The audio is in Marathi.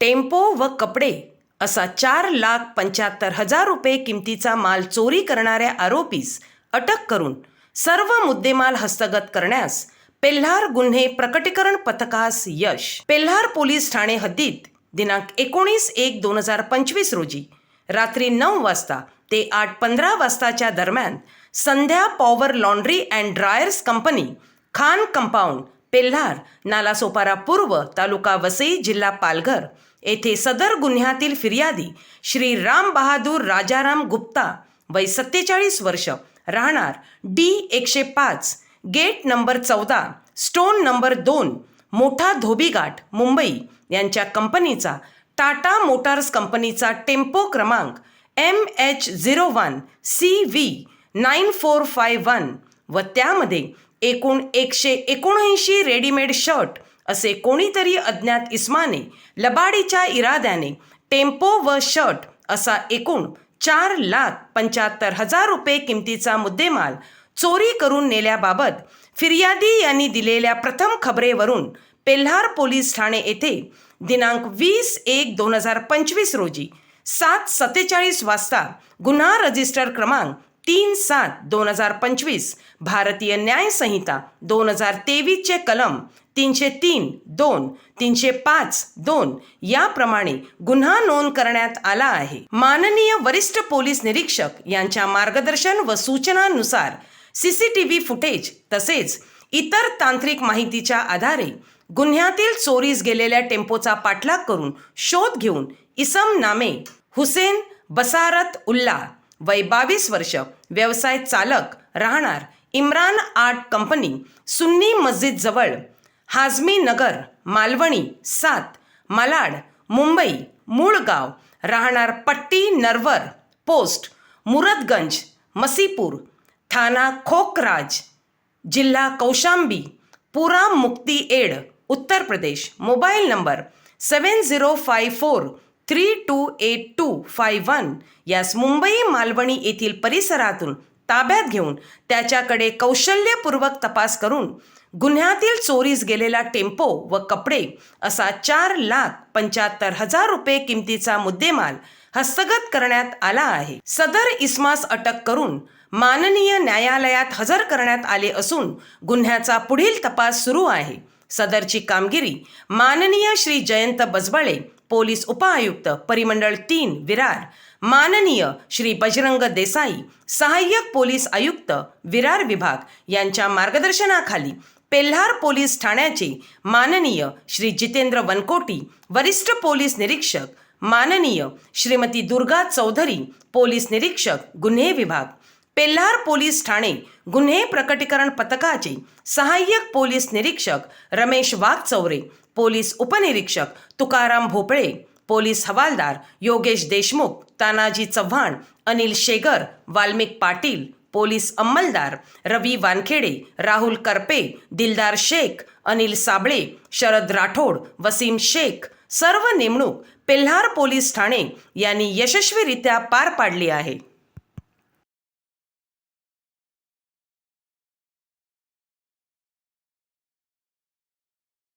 टेम्पो व कपडे असा चार लाख पंच्याहत्तर हजार रुपये किमतीचा माल चोरी करणाऱ्या आरोपीस अटक करून सर्व मुद्देमाल हस्तगत करण्यास पेल्हार गुन्हे प्रकटीकरण पथकास यश. पेल्हार पोलीस ठाणे हद्दीत दिनांक एकोणीस एक दोन हजार पंचवीस रोजी रात्री नऊ वाजता ते आठ पंधरा वाजताच्या दरम्यान Sandhya power laundry and dryers company Khan compound Pelhar Nalasopara पूर्व तालुका वसई जिल्हा पालघर. येथे सदर गुन्ह्यातील फिर्यादी श्री राम बहादूर राजाराम गुप्ता वय सत्तेचाळीस वर्ष राहणार डी एकशे पाच गेट नंबर चौदा स्टोन नंबर दोन मोठा धोबीघाट मुंबई. यांच्या कंपनीचा टाटा मोटार्स कंपनीचा टेम्पो क्रमांक M H zero one C V nine four five one व त्यामध्ये एकूण एकशे एकोणऐंशी रेडीमेड शर्ट असे कोणीतरी अज्ञात इस्माने लबाडीच्या इराद्याने टेम्पो व शर्ट असा एकूण चार लाख पंच्याहत्तर हजार रुपये किमतीचा मुद्देमाल चोरी करून नेल्याबाबत फिर्यादी यांनी दिलेल्या प्रथम खबरेवरून पेल्हार पोलीस ठाणे येथे दिनांक वीस एक दोन हजार पंचवीस रोजी सात सत्तेचाळीस वाजता गुन्हा रजिस्टर क्रमांक तीन सात दोन हजार पंचवीस भारतीय न्याय संहिता दोन हजार तेवीसचे कलम तीनशे तीन दोन तीनशे पाच दोन याप्रमाणे गुन्हा नोंद करण्यात आला आहे. माननीय वरिष्ठ पोलीस निरीक्षक यांच्या मार्गदर्शन व सूचनानुसार C C T V footage तसेच इतर तांत्रिक माहितीच्या आधारे गुन्ह्यातील चोरीस गेलेल्या टेम्पोचा पाठलाग करून शोध घेऊन इसम नामे हुसेन बसारत उल्ला वय बावीस वर्ष व्यवसाय चालक राहणार इम्रान आर्ट कंपनी सुन्नी मस्जिद जवळ हाजमी नगर मालवणी सात मालाड मुंबई मूळ गाव. राहणार पट्टी नरवर पोस्ट मुरदगंज मसीपूर. थाना खोकराज जिल्हा कौशांबी. पुरा मुक्ती add Uttar Pradesh. Mobile number seven zero five four three two eight two five one यास मुंबई मालवणी येथील परिसरातून ताब्यात घेऊन त्याच्याकडे कौशल्यपूर्वक तपास करून गुन्ह्यातील चोरीस गेलेला टेम्पो व कपडे असा चार लाख पंच्याहत्तर हजार रुपये किमतीचा मुद्देमाल हस्तगत करण्यात आला आहे. सदर इस्मास अटक करून माननीय न्यायालयात हजर करण्यात आले असून गुन्ह्याचा पुढील तपास सुरू आहे. सदरची कामगिरी माननीय श्री जयंत बजबळे पोलीस उपआयुक्त परिमंडळ तीन विरार. माननीय श्री बजरंग देसाई सहाय्यक पोलीस आयुक्त विरार विभाग यांच्या मार्गदर्शनाखाली पेल्हार पोलीस ठाण्याचे माननीय श्री जितेंद्र वनकोटी वरिष्ठ पोलीस निरीक्षक माननीय श्रीमती दुर्गा चौधरी पोलीस निरीक्षक गुन्हे विभाग. पेल्हार पोलीस ठाणे गुन्हे प्रकटीकरण पथकाचे सहाय्यक पोलीस निरीक्षक रमेश वाघचौरे पोलीस उपनिरीक्षक तुकाराम भोपळे पोलीस हवालदार योगेश देशमुख तानाजी चव्हाण अनिल शेगर वाल्मिक पाटील पोलीस अंमलदार रवी वानखेडे राहुल करपे दिलदार शेख अनिल साबळे शरद राठोड वसीम शेख सर्व नेमणूक पेल्हार पोलीस ठाणे यांनी यशस्वीरित्या पार पाडली आहे.